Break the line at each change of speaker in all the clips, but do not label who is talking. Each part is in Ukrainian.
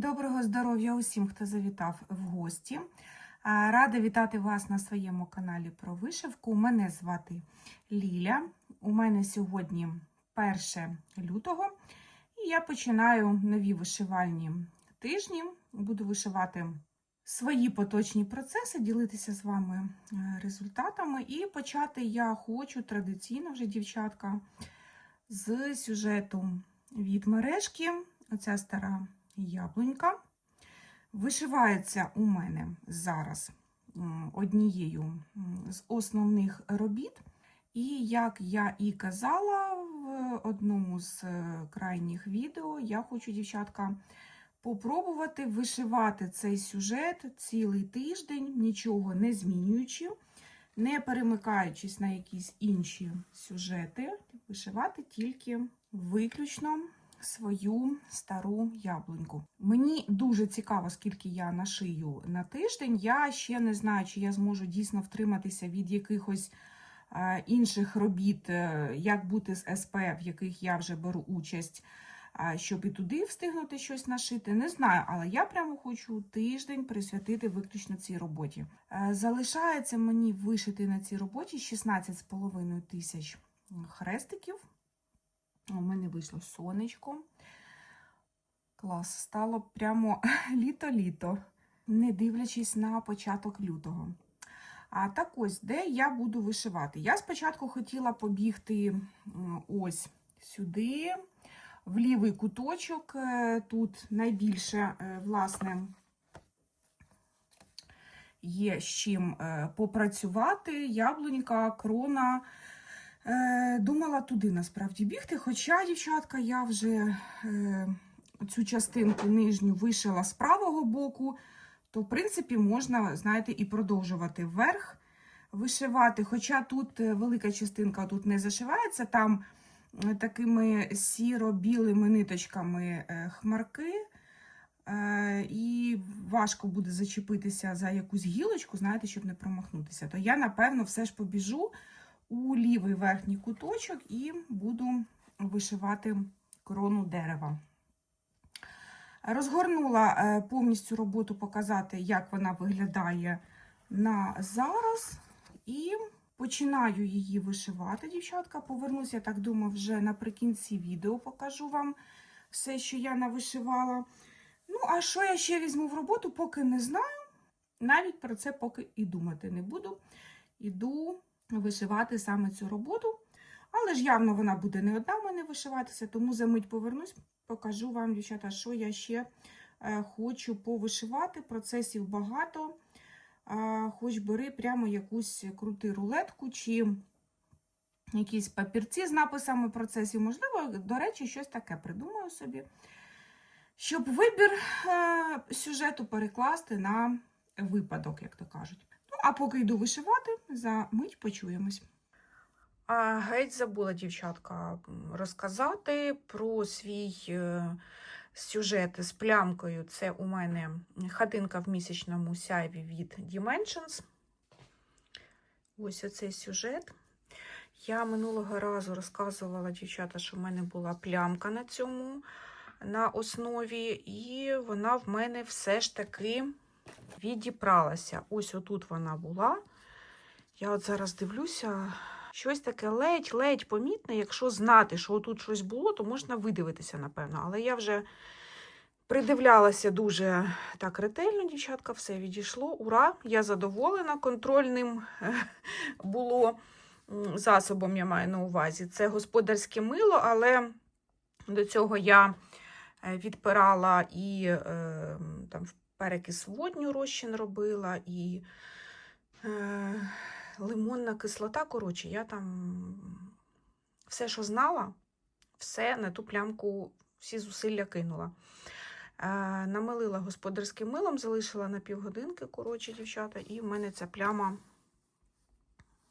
Доброго здоров'я усім, хто завітав в гості. Рада вітати вас на своєму каналі про вишивку. Мене звати Ліля. У мене сьогодні 1 лютого, і я починаю нові вишивальні тижні. Буду вишивати свої поточні процеси, ділитися з вами е, результатами. І почати я хочу традиційно вже, дівчатка, з сюжету від мережки. Оця стара яблунька. Вишивається у мене зараз однією з основних робіт. І як я і казала в одному з е, крайніх відео, я хочу, дівчатка, попробувати вишивати цей сюжет цілий тиждень, нічого не змінюючи, не перемикаючись на якісь інші сюжети, вишивати тільки виключно свою стару яблуньку. Мені дуже цікаво, скільки я нашию на тиждень. Я ще не знаю, чи я зможу дійсно втриматися від якихось е, інших робіт, е, як бути з СП, в яких я вже беру участь, е, щоб і туди встигнути щось нашити. Не знаю, але я прямо хочу тиждень присвятити виключно цій роботі. Залишається мені вишити на цій роботі 16,5 тисяч хрестиків. У мене вийшло сонечко. Клас, стало прямо літо-літо, не дивлячись на початок лютого. А так ось, де я буду вишивати? Я спочатку хотіла побігти ось сюди, в лівий куточок. Е, Тут найбільше, е, власне, є з чим е, попрацювати. Яблунька, крона. Е, Думала туди насправді бігти, хоча, дівчатка, я вже е, цю частинку нижню вишила з правого боку, то, в принципі, можна, знаєте, і продовжувати вверх вишивати. Хоча тут е, велика частинка тут не зашивається, там такими сіро-білими ниточками хмарки. І важко буде зачепитися за якусь гілочку, знаєте, щоб не промахнутися. То я, напевно, все ж побіжу у лівий верхній куточок і буду вишивати крону дерева. Розгорнула е, повністю роботу показати, як вона виглядає на зараз. І починаю її вишивати, дівчатка. Повернуся, я так думаю, вже наприкінці відео покажу вам все, що я навишивала. Ну, а що я ще візьму в роботу, поки не знаю. Навіть про це поки і думати не буду. Іду вишивати саме цю роботу. Але ж явно вона буде не одна в мене вишиватися, тому за мить повернусь, покажу вам, дівчата, що я ще е, хочу повишивати. Процесів багато. Хоч бери прямо якусь крути рулетку чи якісь папірці з написами процесів. Можливо, до речі, щось таке придумаю собі, щоб вибір е, сюжету перекласти на випадок, як то кажуть. А поки йду вишивати, за мить почуємось. А, геть забула, дівчатка, розказати про свій е, сюжет з плямкою. Це у мене хатинка в місячному сяйві від Dimensions. Ось оцей сюжет. Я минулого разу розказувала, дівчата, що в мене була плямка на цьому на основі, і вона в мене все ж таки відіпралася. Ось отут вона була. Я от зараз дивлюся, щось таке ледь-ледь помітне. Якщо знати, що тут щось було, то можна видивитися, напевно. Але я вже придивлялася дуже так ретельно, дівчатка, все відійшло. Ура! Я задоволена. Контрольним було засобом, я маю на увазі. Це господарське мило, але до цього я е, відпирала і е, там перекис водню розчин робила, і е, лимонна кислота. Коротше, я там все, що знала, все на ту плямку, всі зусилля кинула. Е, намилила господарським милом, залишила на півгодинки, коротше, дівчата, і в мене ця пляма,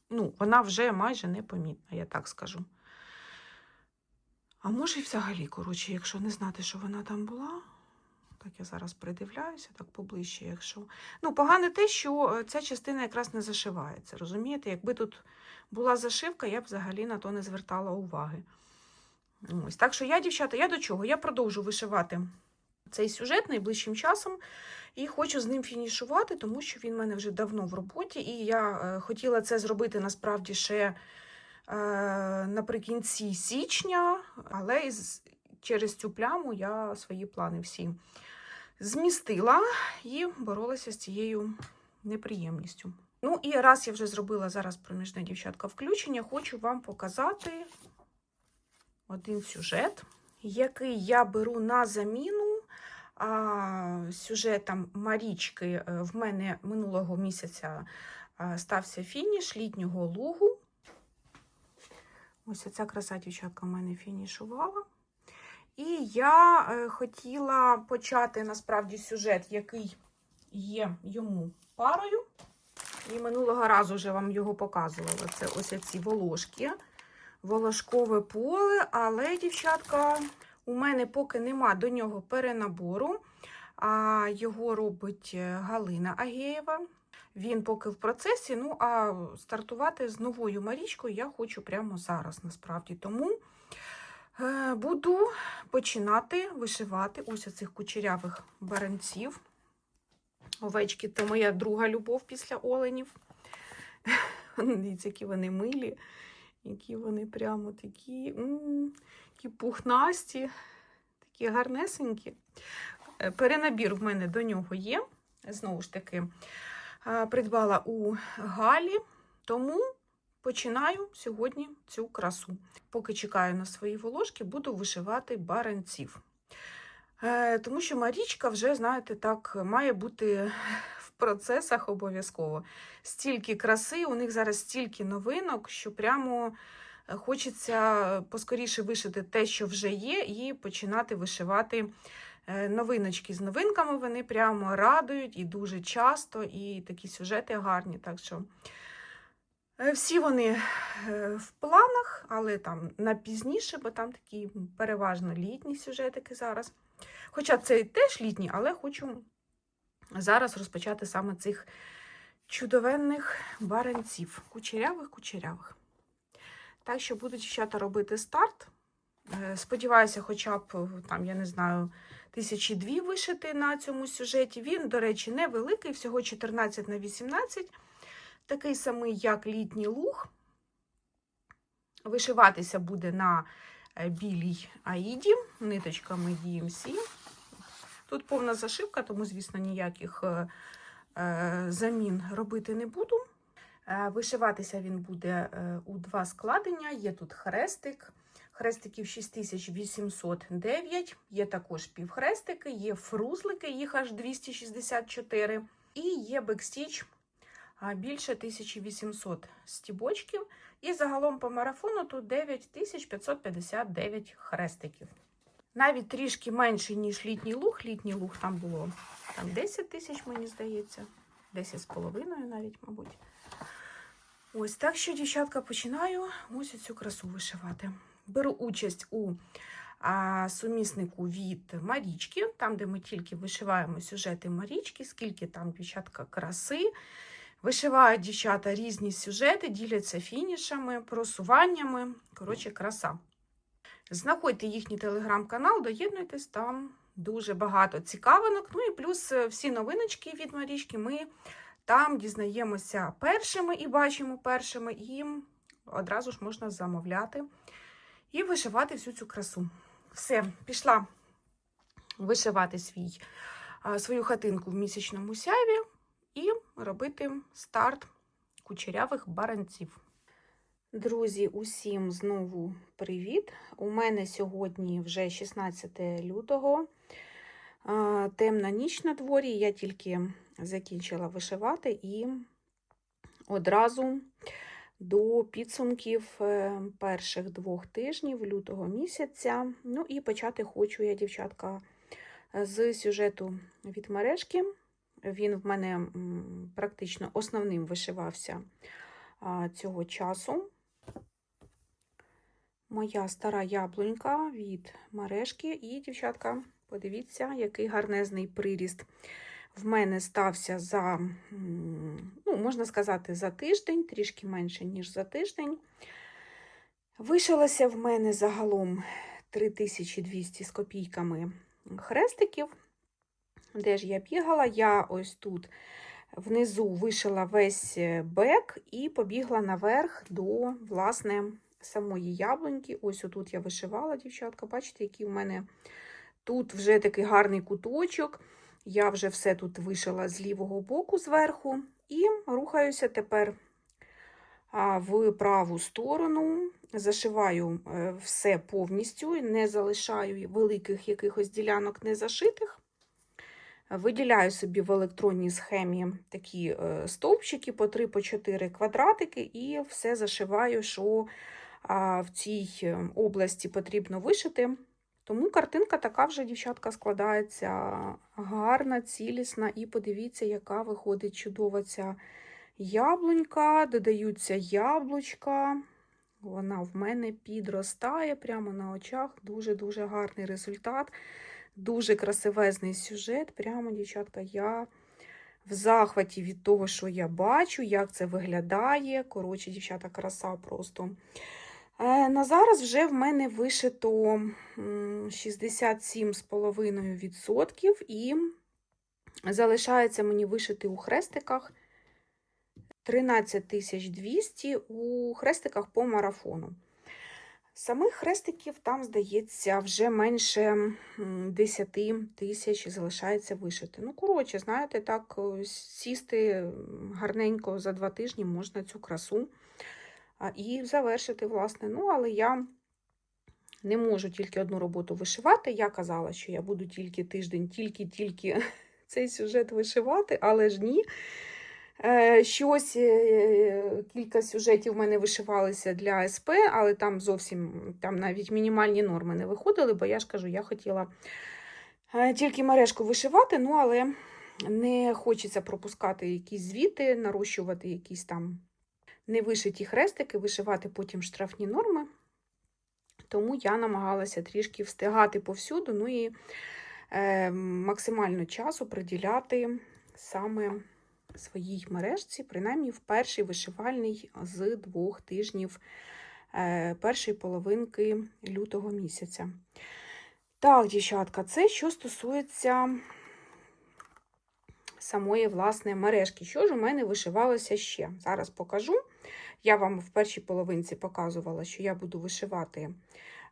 ну, вона вже майже непомітна, я так скажу. А може, і взагалі, коротше, якщо не знати, що вона там була, так я зараз придивляюся, так поближче, якщо. Ну, погане те, що е, ця частина якраз не зашивається. Розумієте, якби тут була зашивка, я б взагалі на то не звертала уваги. Ось. Так що я, дівчата, я до чого? Я продовжу вишивати цей сюжет найближчим часом. І хочу з ним фінішувати, тому що він в мене вже давно в роботі, і я е, хотіла це зробити насправді ще е, наприкінці січня, але через цю пляму я свої плани всі змістила і боролася з цією неприємністю. Ну і раз я вже зробила зараз проміжне дівчатка включення, хочу вам показати один сюжет, який я беру на заміну а, сюжетам Марічки. Е, В мене минулого місяця стався фініш літнього лугу. Ось ця краса дівчатка в мене фінішувала. І я е, хотіла почати насправді сюжет, який є йому парою. І минулого разу вже вам його показувала. Це ось ці волошки, волошкове поле, але, дівчатка, у мене поки нема до нього перенабору. А його робить е, Галина Агєєва. Він поки в процесі. Ну, а стартувати з новою Марічкою я хочу прямо зараз, насправді. Тому буду починати вишивати ось оцих кучерявих баранців. Овечки це моя друга любов після оленів. Дивіться, які вони милі, які вони прямо такі, такі пухнасті, такі гарнесенькі. Е, Перенабір в мене до нього є. Знову ж таки, е, придбала у Галі, тому починаю сьогодні цю красу. Поки чекаю на свої волошки, буду вишивати баранців. Е, Тому що Марічка вже, знаєте, так, має бути в процесах обов'язково. Стільки краси, у них зараз стільки новинок, що прямо е, хочеться поскоріше вишити те, що вже є, і починати вишивати е, новиночки з новинками. Вони прямо радують і дуже часто, і такі сюжети гарні. Так що всі вони е, в планах, але там на пізніше, бо там такі переважно літні сюжетики зараз. Хоча це теж літні, але хочу зараз розпочати саме цих чудовенних баранців, кучерявих-кучерявих. Так що буду дівчата робити старт. Е, Сподіваюся, хоча б там, я не знаю, тисячі дві вишити на цьому сюжеті. Він, до речі, невеликий, всього 14 на 18, такий самий, як літній луг. Вишиватися буде на е, білій аїді, ниточками DMC. Тут повна зашивка, тому, звісно, ніяких е, е, замін робити не буду. Вишиватися він буде у два складення. Є тут хрестик. Хрестиків 6809, є також півхрестики, є фрузлики, їх аж 264, і є бекстіч більше 1800 стібочків. І загалом по марафону тут 9559 хрестиків. Навіть трішки менше, ніж літній луг. Літній луг там було там 10 тисяч, мені здається, 10 з половиною навіть, мабуть. Ось так що, дівчатка, починаю ось цю красу вишивати. Беру участь у а, суміснику від Марічки, там, де ми тільки вишиваємо сюжети Марічки, скільки там дівчатка краси. Вишивають дівчата різні сюжети, діляться фінішами, просуваннями. Коротше, краса. Знаходьте їхній телеграм-канал, доєднуйтесь, там дуже багато цікавинок. Ну і плюс е, всі новиночки від Марічки ми там дізнаємося першими і бачимо першими, і одразу ж можна замовляти і вишивати всю цю красу. Все, пішла вишивати свій, свою хатинку в місячному сяйві робити старт кучерявих баранців. Друзі, усім знову привіт! У мене сьогодні вже 16 лютого. Темна ніч на дворі. Я тільки закінчила вишивати і одразу до підсумків е, перших двох тижнів лютого місяця. Ну і почати хочу я, дівчатка, з сюжету від мережки. Він в мене практично основним вишивався цього часу. Моя стара яблунька від мережки. І, дівчатка, подивіться, який гарнезний приріст в мене стався за, ну, можна сказати, за тиждень, трішки менше, ніж за тиждень. Вишилося в мене загалом 3200 з копійками
хрестиків. Де ж я бігала? Я ось тут внизу вишила весь е, бек і побігла наверх до, власне, самої яблуньки. Ось отут я вишивала, дівчатка. Бачите, який в мене тут вже такий гарний куточок. Я вже все тут вишила з лівого боку зверху. І рухаюся тепер в праву сторону. Зашиваю е, все повністю, не залишаю великих якихось ділянок незашитих. Виділяю собі в електронній схемі такі е, стовпчики по 3-4 квадратики, і все зашиваю, що в цій е, області потрібно вишити. Тому картинка така вже, дівчатка, складається гарна, цілісна. І подивіться, яка виходить чудова ця яблунька, додаються яблучка. Вона в мене підростає прямо на очах. Дуже-дуже гарний результат. Дуже красивезний сюжет. Прямо, дівчатка, я в захваті від того, що я бачу, як це виглядає. Коротше, дівчата, краса просто. Е, На зараз вже в мене вишито 67,5% і залишається мені вишити у хрестиках 13 200 у хрестиках по марафону. Самих хрестиків там, здається, вже менше 10 тисяч залишається вишити. Ну, коротше, знаєте, так е, сісти гарненько за два тижні можна цю красу і завершити, власне. Ну, але я не можу тільки одну роботу вишивати. Я казала, що я буду тільки тиждень, тільки-тільки цей сюжет вишивати, але ж ні. Е, Щось, е, кілька сюжетів в мене вишивалися для СП, але там зовсім там навіть мінімальні норми не виходили, бо я ж кажу, я хотіла е, тільки мережку вишивати, ну але не хочеться пропускати якісь звіти, нарощувати якісь там невишиті хрестики, вишивати потім штрафні норми. Тому я намагалася трішки встигати повсюду, ну і максимально часу приділяти саме своїй мережці, принаймні в перший вишивальний з двох тижнів е, першої половинки лютого місяця. Так, дівчатка, це що стосується самої власне мережки. Що ж у мене вишивалося ще? Зараз покажу. Я вам в першій половинці показувала, що я буду вишивати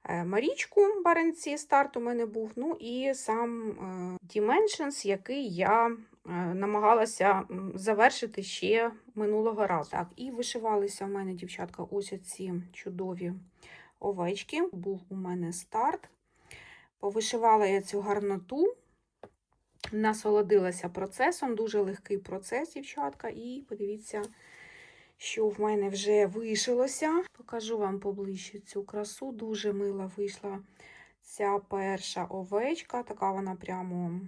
е, Марічку Баренці, старт у мене був. Ну і сам е, Dimensions, який я намагалася завершити ще минулого разу. Так, і вишивалися у мене, дівчатка, ось ці чудові овечки. Був у мене старт. Повишивала я цю гарноту, насолодилася процесом, дуже легкий процес, дівчатка, і подивіться, що в мене вже вишилося. Покажу вам поближче цю красу. Дуже мила вийшла ця перша овечка. Така вона прямо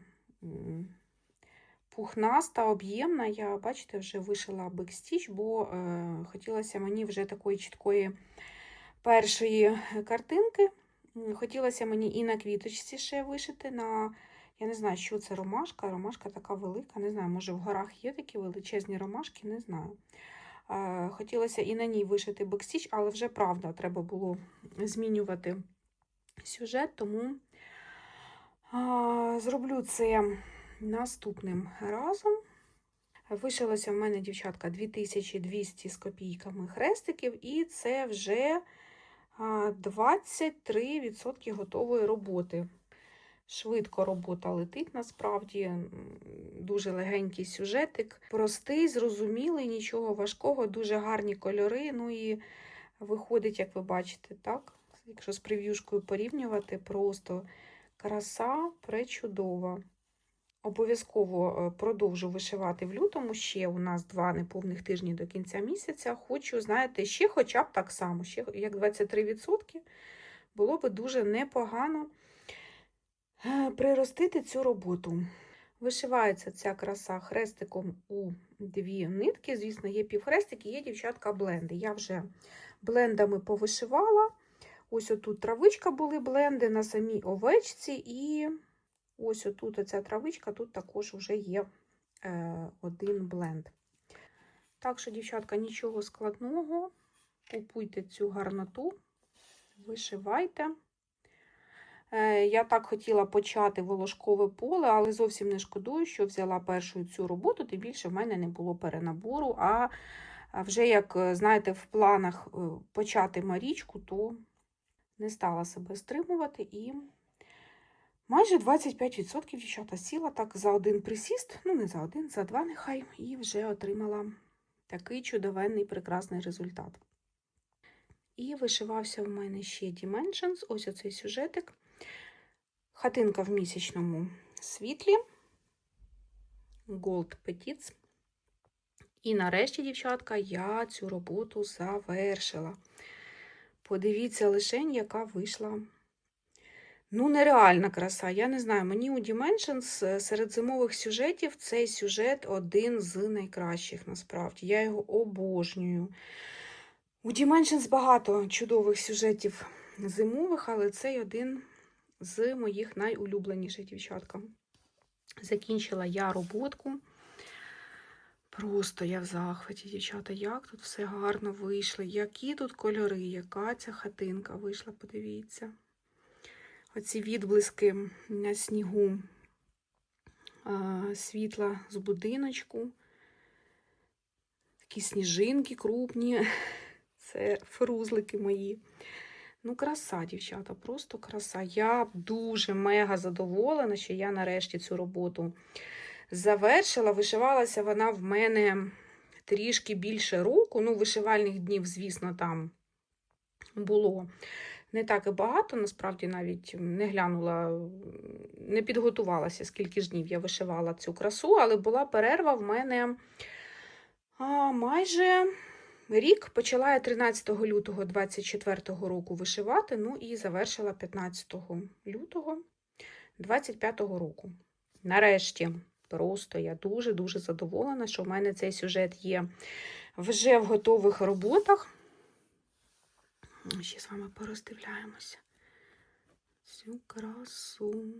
пухнаста, об'ємна. Я, бачите, вже вишила бекстіч, бо е, хотілося мені вже такої чіткої першої картинки. Хотілося мені і на квіточці ще вишити. на я не знаю, що це ромашка. Ромашка така велика. Не знаю, може в горах є такі величезні ромашки, не знаю. Е, Хотілося і на ній вишити бекстіч, але вже правда, треба було змінювати сюжет, тому а, зроблю це наступним разом. Вишилося в мене, дівчатка, 2200 з копійками хрестиків, і це вже 23% готової роботи. Швидко робота летить насправді, дуже легенький сюжетик, простий, зрозумілий, нічого важкого, дуже гарні кольори. Ну і виходить, як ви бачите, так? Якщо з прев'юшкою порівнювати, просто краса пречудова. Обов'язково е, продовжу вишивати в лютому. Ще у нас два неповних тижні до кінця місяця. Хочу, знаєте, ще хоча б так само, ще як 23%, було би дуже непогано е, приростити цю роботу. Вишивається ця краса хрестиком у дві нитки. Звісно, є півхрестики, є дівчатка бленди. Я вже блендами повишивала. Ось отут травичка були бленди на самій овечці, і ось отут оця травичка, тут також вже є е, один бленд. Так що, дівчатка, нічого складного. Купуйте цю гарноту, вишивайте. Е, Я так хотіла почати волошкове поле, але зовсім не шкодую, що взяла першу цю роботу, тим більше в мене не було перенабору. А вже, як е, знаєте, в планах е, почати Марічку, то не стала себе стримувати і майже 25% дівчата сіла так за один присіст, ну не за один, за два нехай, і вже отримала такий чудовенний прекрасний результат. І вишивався в мене ще Dimensions, ось оцей сюжетик. Хатинка в місячному світлі. Gold Petits. І нарешті, дівчатка, я цю роботу завершила. Подивіться лишень, яка вийшла. Ну, нереальна краса. Я не знаю, мені у Dimensions е, серед зимових сюжетів цей сюжет один з найкращих, насправді. Я його обожнюю. У Dimensions багато чудових сюжетів зимових, але цей один з моїх найулюбленіших дівчатка. Закінчила я роботку. Просто я в захваті, дівчата, як тут все гарно вийшло, які тут кольори, яка ця хатинка вийшла, подивіться. Оці відблиски на снігу світла з будиночку. Такі сніжинки крупні. Це фрузлики мої. Ну, краса, дівчата, просто краса. Я дуже мега задоволена, що я нарешті цю роботу завершила. Вишивалася вона в мене трішки більше року. Ну, вишивальних днів, звісно, там було не так і багато, насправді навіть не глянула, не підготувалася, скільки ж днів я вишивала цю красу, але була перерва в мене а, майже рік. Почала я 13 лютого 24 року вишивати, ну і завершила 15 лютого 25 року. Нарешті, просто я дуже-дуже задоволена, що в мене цей сюжет є вже в готових роботах. Ще з вами пороздивляємося цю красу.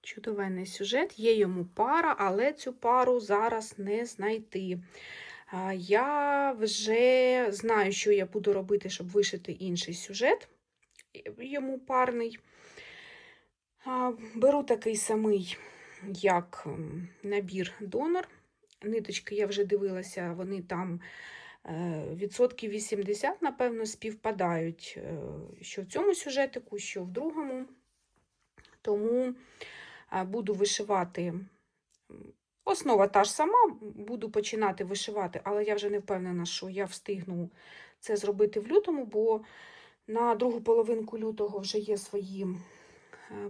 Чудовенний сюжет, є йому пара, але цю пару зараз не знайти. Я вже знаю, що я буду робити, щоб вишити інший сюжет, йому парний. Беру такий самий, як набір донор. Ниточки я вже дивилася, вони там е, відсотків 80, напевно, співпадають, е, що в цьому сюжетику, що в другому. Тому е, буду вишивати. Основа та ж сама, буду починати вишивати, але я вже не впевнена, що я встигну це зробити в лютому, бо на другу половинку лютого вже є свої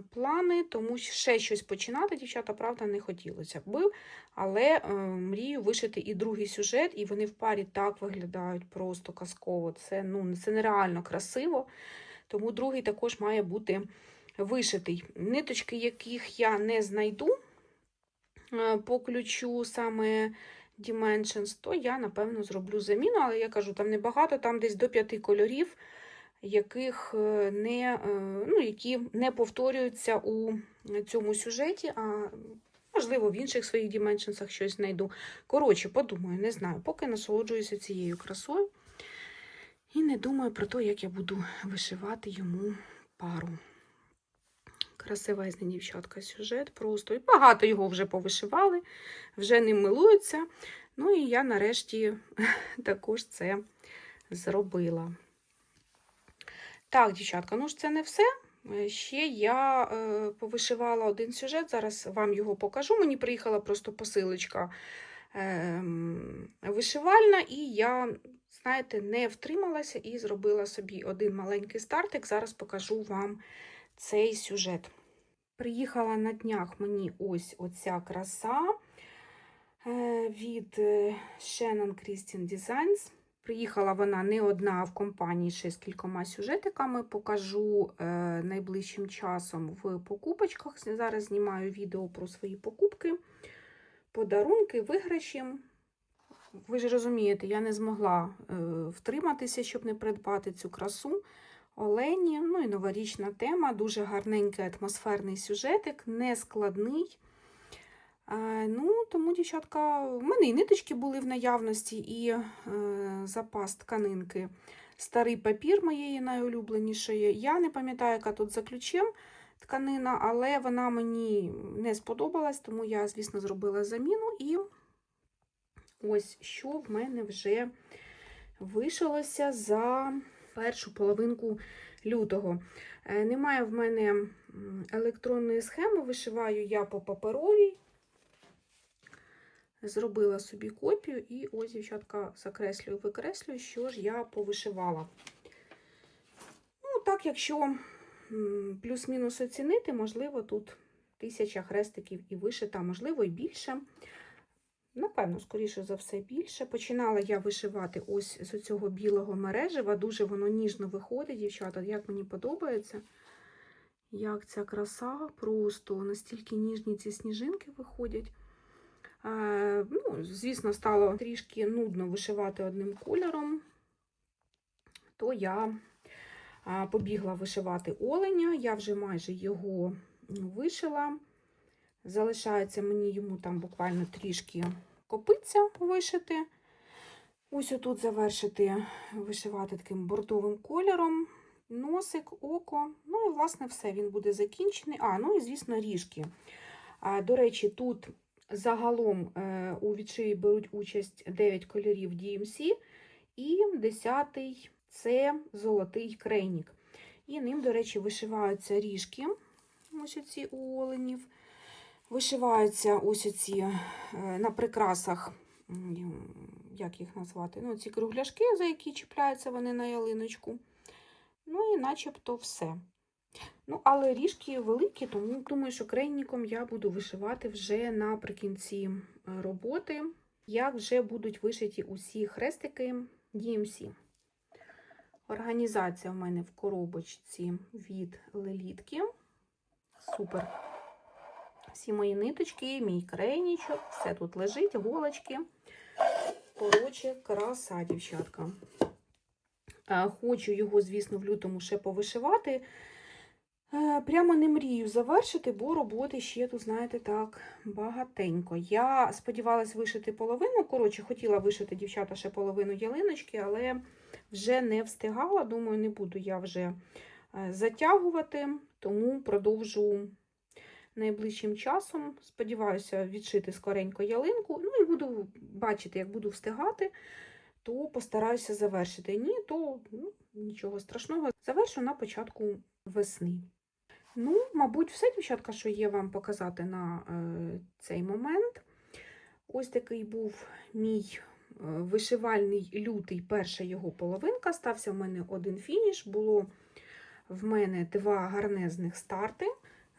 плани, тому ще щось починати, дівчата, правда, не хотілося б. Але е, мрію вишити і другий сюжет, і вони в парі так виглядають просто казково. Це, ну, це нереально красиво. Тому другий також має бути вишитий. Ниточки, яких я не знайду е, по ключу саме Dimensions, то я, напевно, зроблю заміну, але я кажу, там небагато, там десь до п'яти кольорів, яких е, не, е, ну, які не повторюються у цьому сюжеті, а можливо, в інших своїх Dimensions щось знайду. Коротше, подумаю, не знаю, поки насолоджуюся цією красою. І не думаю про те, як я буду вишивати йому пару. Красивезний дівчатка сюжет просто. І багато його вже повишивали, вже ним милуються. Ну і я нарешті також це зробила. Так, дівчатка, ну ж це не все. Е, Ще я е, повишивала один сюжет, зараз вам його покажу. Мені приїхала просто посилочка е, вишивальна, і я, знаєте, не втрималася і зробила собі один маленький стартик. Зараз покажу вам цей сюжет. Приїхала на днях мені ось оця краса е, від Shannon Christian Designs. Приїхала вона не одна, а в компанії ще з кількома сюжетиками. Покажу е, найближчим часом в покупочках. Зараз знімаю відео про свої покупки, подарунки, виграші. Ви ж розумієте, я не змогла е, втриматися, щоб не придбати цю красу. Олені, ну і новорічна тема, дуже гарненький атмосферний сюжетик, нескладний. Е, ну, тому, дівчатка, в мене і ниточки були в наявності, і е, запас тканинки. Старий папір моєї найулюбленішої. Я не пам'ятаю, яка тут за ключем тканина, але вона мені не сподобалась, тому я, звісно, зробила заміну. І ось що в мене вже вишилося за першу половинку лютого. Е, Немає в мене електронної схеми, вишиваю я по паперовій. Зробила собі копію і ось, дівчатка, закреслюю, викреслюю, що ж я повишивала. Ну, так, якщо плюс-мінус оцінити, можливо, тут тисяча хрестиків і вишита, можливо, і більше. Напевно, скоріше за все, більше. Починала я вишивати ось з цього білого мережева. Дуже воно ніжно виходить, дівчата, як мені подобається. Як ця краса, просто настільки ніжні ці сніжинки виходять. Е, ну, звісно, стало трішки нудно вишивати одним кольором, то я побігла вишивати оленя. Я вже майже його вишила. Залишається мені йому там буквально трішки копиця вишити. Ось отут завершити вишивати таким бордовим кольором. Носик, око. Ну і, власне, все, він буде закінчений. А, ну і, звісно, ріжки. До речі, тут загалом е, у відшиві беруть участь 9 кольорів DMC, і 10-й це золотий крейнік. І ним, до речі, вишиваються ріжки, ось оці у оленів. Вишиваються ось оці е, на прикрасах, як їх назвати? Ну, ці кругляшки, за які чіпляються вони на ялиночку. Ну і начебто все. Ну, але ріжки великі, тому думаю, що крейніком я буду вишивати вже наприкінці роботи, як вже будуть вишиті усі хрестики DMC. Організація в мене в коробочці від лелітки. Супер. Всі мої ниточки, мій крейнічок, все тут лежить, голочки. Коротше, краса, дівчатка. Е, Хочу його, звісно, в лютому ще повишивати. Е, Прямо не мрію завершити, бо роботи ще тут, знаєте, так, багатенько. Я сподівалась вишити половину. Коротше, хотіла вишити дівчата ще половину ялиночки, але вже не встигала. Думаю, не буду я вже е, затягувати, тому продовжу найближчим часом. Сподіваюся, відшити скоренько ялинку. Ну і буду бачити, як буду встигати, то постараюся завершити. Ні, то ну, нічого страшного. Завершу на початку весни. Ну, мабуть, все, дівчатка, що є вам показати на е, цей момент. Ось такий був мій е, вишивальний лютий, перша його половинка. Стався в мене один фініш. Було в мене два гарнезних старти.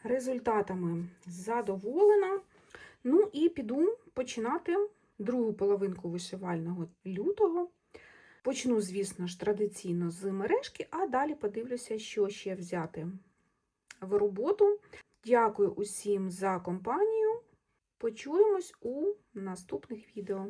Результатами задоволена. Ну і піду починати другу половинку вишивального лютого. Почну, звісно ж, традиційно з мережки, а далі подивлюся, що ще взяти в роботу. Дякую усім за компанію. Почуємось у наступних відео.